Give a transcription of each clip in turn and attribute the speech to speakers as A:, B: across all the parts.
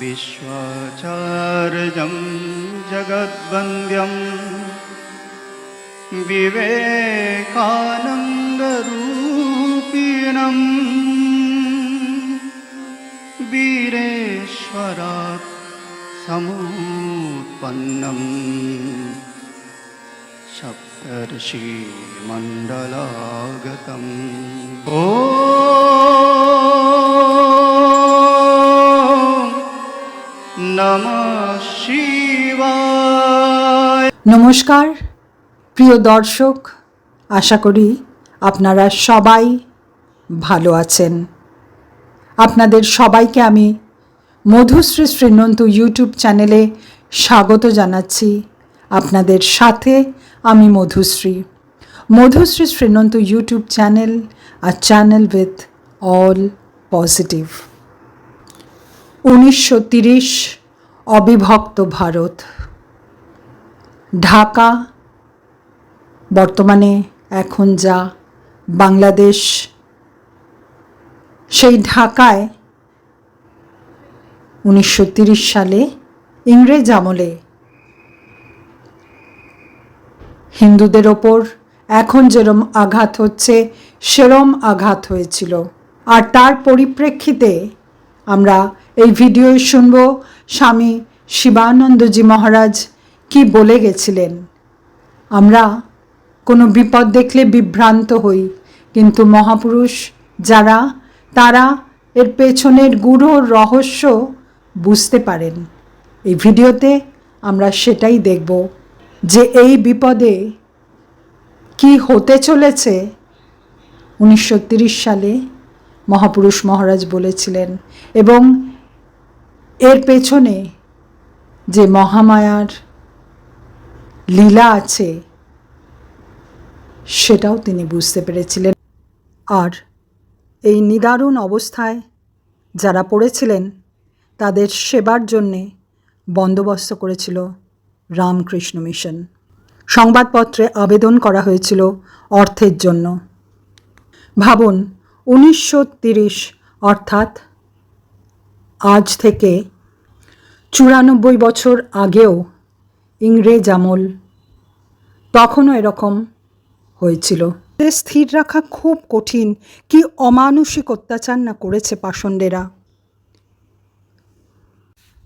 A: विश्वाचार्यं जगद्वन्द्यं विवेकानन्दरूपिणम् वीरेश्वरात् समुत्पन्नम् सप्तर्षिमण्डलागतम् ॐ
B: নমস্কার, প্রিয় দর্শক, আশা করি আপনারা সবাই ভালো আছেন। আপনাদের সবাইকে আমি মধুশ্রী শ্রীনন্তু ইউটিউব চ্যানেলে স্বাগত জানাচ্ছি। আপনাদের সাথে আমি মধুশ্রী। মধুশ্রী শ্রীনন্তু ইউটিউব চ্যানেল আর চ্যানেল উইথ অল পজিটিভ। উনিশশো তিরিশ, অবিভক্ত ভারত। ঢাকা, বর্তমানে এখন যা বাংলাদেশ, সেই ঢাকায় উনিশশো সালে ইংরেজ আমলে হিন্দুদের ওপর এখন যেরম আঘাত হচ্ছে, সেরম আঘাত হয়েছিল। আর তার পরিপ্রেক্ষিতে আমরা এই ভিডিও শুনব স্বামী শিবানন্দজি মহারাজ কি বলে গেছিলেন? আমরা কোনো বিপদ দেখলে বিভ্রান্ত হই, কিন্তু মহাপুরুষ যারা, তারা এর পেছনের গূঢ় রহস্য বুঝতে পারেন। এই ভিডিওতে আমরা সেটাই দেখব যে এই বিপদে কি হতে চলেছে। উনিশশো সালে মহাপুরুষ মহারাজ বলেছিলেন, এবং এর পেছনে যে মহামায়ার লীলা আছে। সেটাও তিনি বুঝতে পেরেছিলেন। আর এই নিদারুণ অবস্থায় যারা পড়েছিলেন, তাদের সেবার জন্যে বন্দোবস্ত করেছিল রামকৃষ্ণ মিশন। সংবাদপত্রে আবেদন করা হয়েছিল অর্থের জন্য। ভাবুন, উনিশশো তিরিশ, অর্থাৎ আজ থেকে চুরানব্বই বছর আগেও ইংরেজ আমল তখনও এরকম হয়েছিল। স্থির রাখা খুব কঠিন কি অমানুষিক অত্যাচার না করেছে পাষণ্ডেরা।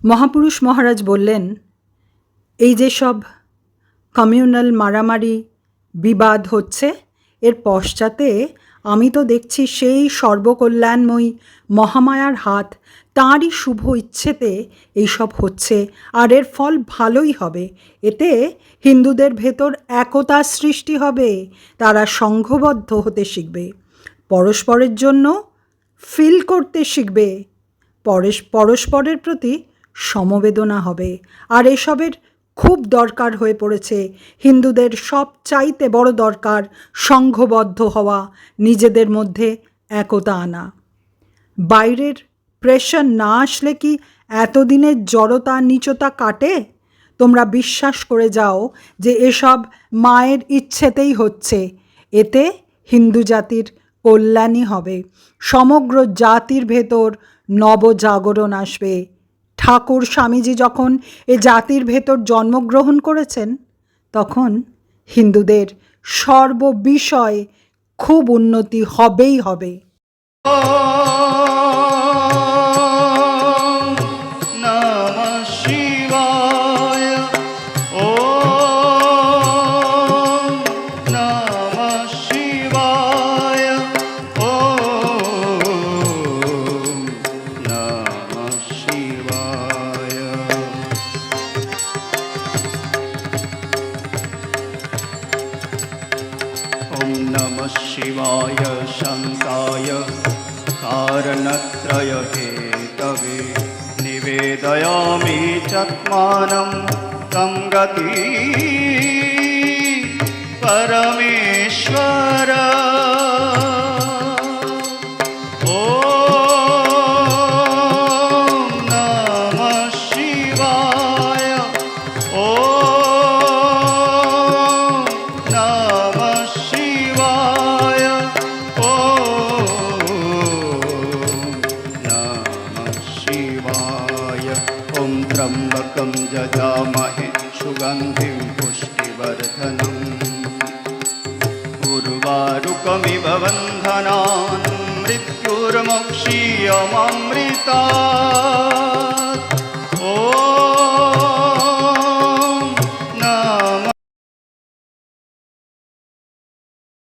B: মহাপুরুষ মহারাজ বললেন এই যে সব কমিউনাল মারামারি বিবাদ হচ্ছে এর পশ্চাতে আমি তো দেখছি সেই সর্বকল্যাণময়ী মহামায়ার হাত। তাঁরই শুভ ইচ্ছেতে এইসব হচ্ছে, আর এর ফল ভালোই হবে। এতে হিন্দুদের ভেতর একতা সৃষ্টি হবে, তারা সংঘবদ্ধ হতে শিখবে। পরস্পরের জন্য ফিল করতে শিখবে। পরস্পরের প্রতি সমবেদনা হবে, আর এসবের খুব দরকার হয়ে পড়েছে। হিন্দুদের সব চাইতে বড় দরকার সংঘবদ্ধ হওয়া, নিজেদের মধ্যে একতা আনা। বাইরের প্রেশার না আসলে কি এতদিনের জড়তা নিচতা কাটে? তোমরা বিশ্বাস করে যাও যে এসব মায়ের ইচ্ছেতেই হচ্ছে। এতে হিন্দু জাতির কল্যাণই হবে। সমগ্র জাতির ভেতর নবজাগরণ আসবে। ঠাকুর স্বামীজি যখন এ জাতির ভেতর জন্মগ্রহণ করেছেন, তখন হিন্দুদের সর্ববিষয়ে খুব উন্নতি হবেই হবে।
A: ॐ नमः शिवाय शङ्काय कारणत्रयहेतवे निवेदयामि चत्मानं तं गति। परमेश्वर। सुगन्धिं पुष्टिवर्धनम् उर्वारुकमिव बन्धनान् मृत्युर्मोक्षीयममृता